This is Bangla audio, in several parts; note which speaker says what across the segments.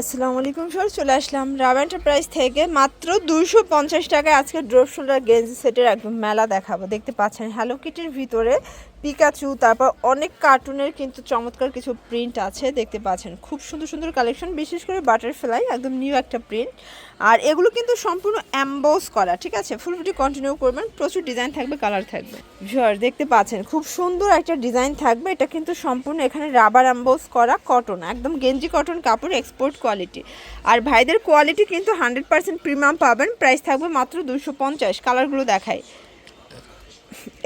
Speaker 1: আসসালামু আলাইকুম স্যার চলে আসলাম রাব এন্টারপ্রাইজ থেকে। মাত্র দুশো পঞ্চাশ টাকায় আজকে ড্রপ শোল্ডার গেঞ্জি সেটের একদম মেলা দেখাবো। দেখতে পাচ্ছেন হ্যালো কিটির ভিতরে পিকাচু তারপর অনেক কার্টুনের কিন্তু চমৎকার কিছু প্রিন্ট আছে। দেখতে পাচ্ছেন, খুব সুন্দর সুন্দর কালেকশন বিশেষ করে বাটারফ্লাই একদম নিউ একটা প্রিন্ট আর এগুলো কিন্তু সম্পূর্ণ অ্যাম্বোস করা, ঠিক আছে? ফুল ভিডিও কন্টিনিউ করবেন, প্রচুর ডিজাইন থাকবে কালার থাকবে। ভিউয়ার দেখতে পাচ্ছেন, খুব সুন্দর একটা ডিজাইন থাকবে। এটা কিন্তু সম্পূর্ণ এখানে রাবার অ্যাম্বোস করা কটন একদম গেঞ্জি কটন কাপড় এক্সপোর্ট কোয়ালিটি আর ভাইদের কোয়ালিটি কিন্তু হান্ড্রেড পার্সেন্ট প্রিমিয়াম পাবেন। প্রাইস থাকবে মাত্র দুশো পঞ্চাশ। কালারগুলো দেখায়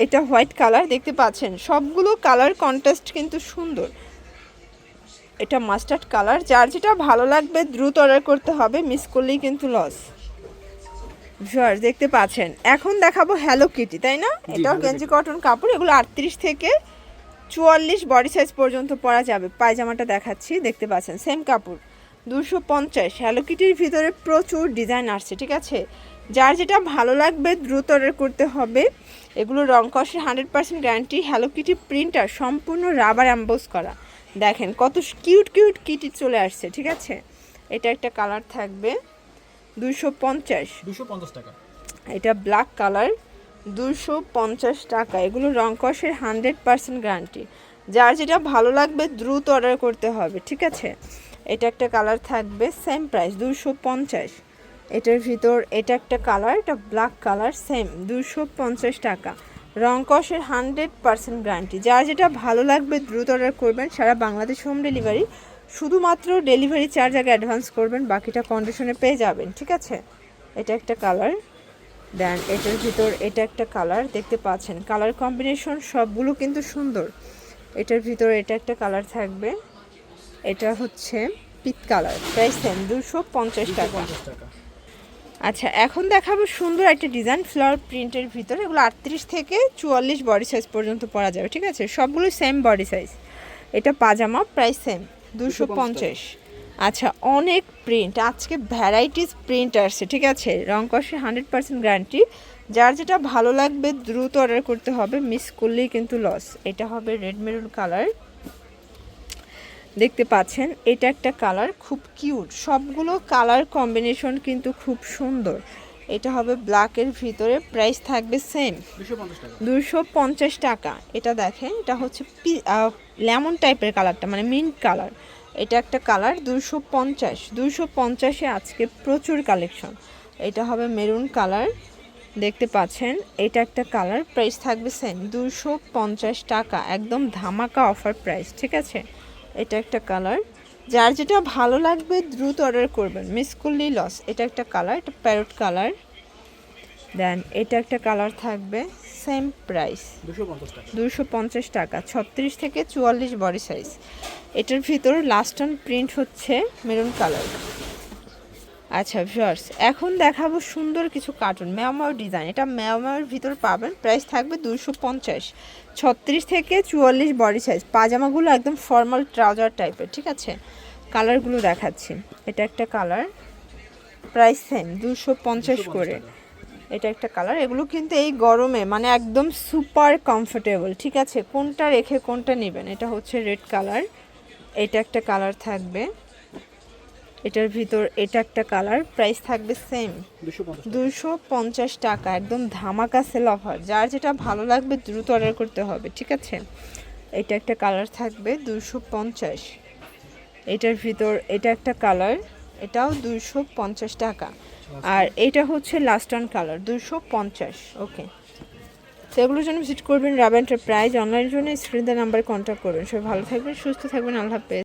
Speaker 1: এটা হোয়াইট কালার দেখতে পাচ্ছেন। সবগুলো কালার কন্ট্রাস্ট কিন্তু সুন্দর। এটা মাস্টার্ড কালার যার যেটা ভালো লাগবে দ্রুত অর্ডার করতে হবে। মিস করলেই কিন্তু লস ভিউয়ার্স দেখতে পাচ্ছেন। এখন দেখাবো হ্যালো কিটি তাই না? এটাও গেঞ্জি কটন কাপড়। এগুলো আটত্রিশ থেকে চুয়াল্লিশ বডি সাইজ পর্যন্ত পরা যাবে। পায়জামাটা দেখাচ্ছি। দেখতে পাচ্ছেন সেম কাপড়। দুশো পঞ্চাশ। হ্যালো কিটির ভিতরে প্রচুর ডিজাইন আসছে ঠিক আছে? যার যেটা ভালো লাগবে দ্রুত অর্ডার করতে হবে। এগুলো রং কষের hundred percent guarantee hello kitty printer সম্পূর্ণ রাবার অ্যাম্বোস করা। দেখেন কত কিউট কিউট কিটি চলে আসছে ঠিক আছে? এটা একটা কালার থাকবে দুশো পঞ্চাশ।
Speaker 2: দুশো পঞ্চাশ টাকা।
Speaker 1: এটা ব্ল্যাক কালার দুশো পঞ্চাশ টাকা। এগুলো রং কষের হান্ড্রেড পার্সেন্ট গ্যারান্টি যার যেটা ভালো লাগবে দ্রুত অর্ডার করতে হবে ঠিক আছে? এটা একটা কালার থাকবে সেম প্রাইস দুশো পঞ্চাশ। এটার ভিতর এটা একটা কালার, এটা ব্ল্যাক কালার সেম দুশো পঞ্চাশ টাকা। রং কষের হান্ড্রেড পার্সেন্ট গ্যারান্টি যার যেটা ভালো লাগবে দ্রুত অর্ডার করবেন, সারা বাংলাদেশ হোম ডেলিভারি শুধুমাত্র ডেলিভারি চার্জ আগে অ্যাডভান্স করবেন, বাকিটা কন্ডিশনে পেয়ে যাবেন, ঠিক আছে? এটা একটা কালার দেন এটার ভিতর এটা একটা কালার, দেখতে পাচ্ছেন, কালার কম্বিনেশন সবগুলো কিন্তু সুন্দর। এটার ভিতর এটা একটা কালার থাকবে। এটা হচ্ছে পিত কালার। প্রাইস সেম দুশো পঞ্চাশ টাকা।
Speaker 2: পঞ্চাশ
Speaker 1: আচ্ছা এখন দেখাবো সুন্দর একটা ডিজাইন ফ্লাওয়ার প্রিন্টের ভিতরে। এগুলো আটত্রিশ থেকে চুয়াল্লিশ বডি সাইজ পর্যন্ত পরা যাবে ঠিক আছে? সবগুলো সেম বডি সাইজ এটা পাজামা প্রাইস সেম দুশো পঞ্চাশ। আচ্ছা অনেক প্রিন্ট আজকে ভ্যারাইটিস প্রিন্ট আসছে ঠিক আছে? রং কষে হান্ড্রেড পার্সেন্ট গ্যারান্টি যার যেটা ভালো লাগবে দ্রুত অর্ডার করতে হবে। মিস করলেই কিন্তু লস এটা হবে রেড মেরুন কালার দেখতে পাচ্ছেন এটা একটা কালার খুব কিউট। সবগুলো কালার কম্বিনেশন কিন্তু খুব সুন্দর। এটা হবে ব্ল্যাকের ভিতরে প্রাইস থাকবে সেম
Speaker 2: দুশো পঞ্চাশ টাকা।
Speaker 1: এটা দেখেন এটা হচ্ছে লেমন টাইপের কালারটা মানে মিন্ট কালার এটা একটা কালার দুশো পঞ্চাশ। দুশো পঞ্চাশে আজকে প্রচুর কালেকশন এটা হবে মেরুন কালার দেখতে পাচ্ছেন এটা একটা কালার প্রাইস থাকবে সেম দুশো পঞ্চাশ টাকা। একদম ধামাকা অফার প্রাইস ঠিক আছে? এটা একটা কালার। যার যেটা ভালো লাগবে দ্রুত অর্ডার করবেন। মিস করলেই লস এটা একটা কালার এটা প্যারট কালার। দেন এটা একটা কালার থাকবে সেম প্রাইস
Speaker 2: দুশো পঞ্চাশ টাকা।
Speaker 1: দুশো পঞ্চাশ টাকা ছত্রিশ থেকে চুয়াল্লিশ বডি সাইজ এটার ভিতর লাস্ট অন প্রিন্ট হচ্ছে মেরুন কালার আচ্ছা ভিউয়ার্স এখন দেখাবো সুন্দর কিছু কার্টুন ম্যাওমার ডিজাইন এটা ম্যাওমার ভিতর পাবেন প্রাইস থাকবে দুশো পঞ্চাশ। ছত্রিশ থেকে চুয়াল্লিশ বডি সাইজ পাজামাগুলো একদম ফর্মাল ট্রাউজার টাইপের ঠিক আছে? কালারগুলো দেখাচ্ছি এটা একটা কালার প্রাইস সেম দুশো পঞ্চাশ করে। এটা একটা কালার এগুলো কিন্তু এই গরমে মানে একদম সুপার কমফোর্টেবল ঠিক আছে? কোনটা রেখে কোনটা নেবেন এটা হচ্ছে রেড কালার এটা একটা কালার থাকবে। এটার ভিতর এটা একটা কালার প্রাইস থাকবে সেম দুশো পঞ্চাশ টাকা। একদম ধামাকা সেল অফার যার যেটা ভালো লাগবে দ্রুত অর্ডার করতে হবে ঠিক আছে? এটা একটা কালার থাকবে দুশো পঞ্চাশ। এটার ভিতর এটা একটা কালার এটাও দুশো পঞ্চাশ টাকা। আর এটা হচ্ছে লাস্ট অন কালার দুশো পঞ্চাশ ওকে তো এগুলোর জন্য ভিজিট করবেন রাব এন্টারপ্রাইজ অনলাইনের জন্য স্ক্রিন নাম্বার কন্ট্যাক্ট করবেন। সবাই ভালো থাকবেন সুস্থ থাকবেন আল্লাহ হাফেজ।